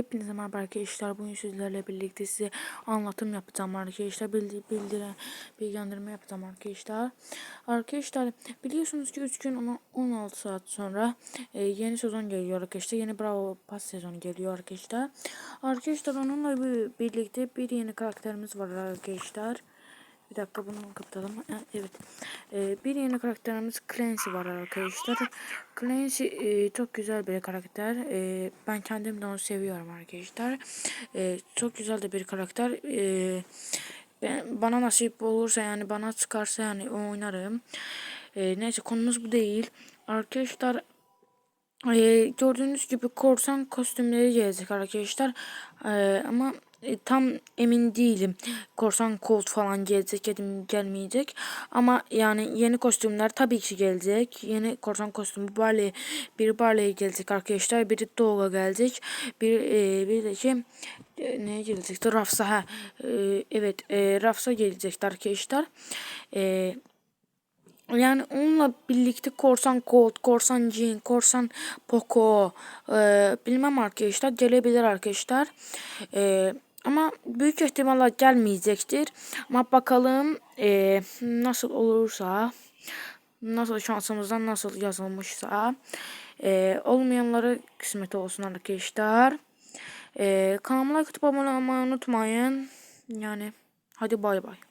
Hepinize merhaba arkadaşlar. Bugün sizlerle birlikte size anlatım yapacağım arkadaşlar. Bildi, bildire, bilgilendirme yapacağım arkadaşlar. Arkadaşlar biliyorsunuz ki 3 gün ama 16 saat sonra e, yeni sezon geliyor arkadaşlar. Yeni Bravo Pass sezonu geliyor arkadaşlar. Arkadaşlar onunla bir- birlikte bir yeni karakterimiz var arkadaşlar. Bir dakika bunu kapatalım. Evet. Ee, bir yeni karakterimiz Clancy var arkadaşlar. Clancy e, çok güzel bir karakter. E, ben kendim de onu seviyorum arkadaşlar. E, çok güzel de bir karakter. E, ben, bana nasip olursa yani bana çıkarsa yani oynarım. E, neyse konumuz bu değil. Arkadaşlar ee, gördüğünüz gibi korsan kostümleri gelecek arkadaşlar. Ee, ama e, tam emin değilim. Korsan Colt falan gelecek ya gelmeyecek. Ama yani yeni kostümler tabii ki gelecek. Yeni korsan kostümü Barley, biri Barley gelecek arkadaşlar. Biri Dog'a gelecek. Bir, e, bir de şey e, ne gelecekti? Rafsa ha. E, evet e, Rafsa gelecekti arkadaşlar. Eee yani onunla birlikte Korsan Colt, Korsan Jean, Korsan Poco e, bilmem arkadaşlar gelebilir arkadaşlar. E, ama büyük ihtimalle gelmeyecektir. Ama bakalım e, nasıl olursa nasıl şansımızdan nasıl yazılmışsa e, olmayanları kısmet olsun arkadaşlar. E, kanalıma like abone olmayı unutmayın. Yani hadi bay bay.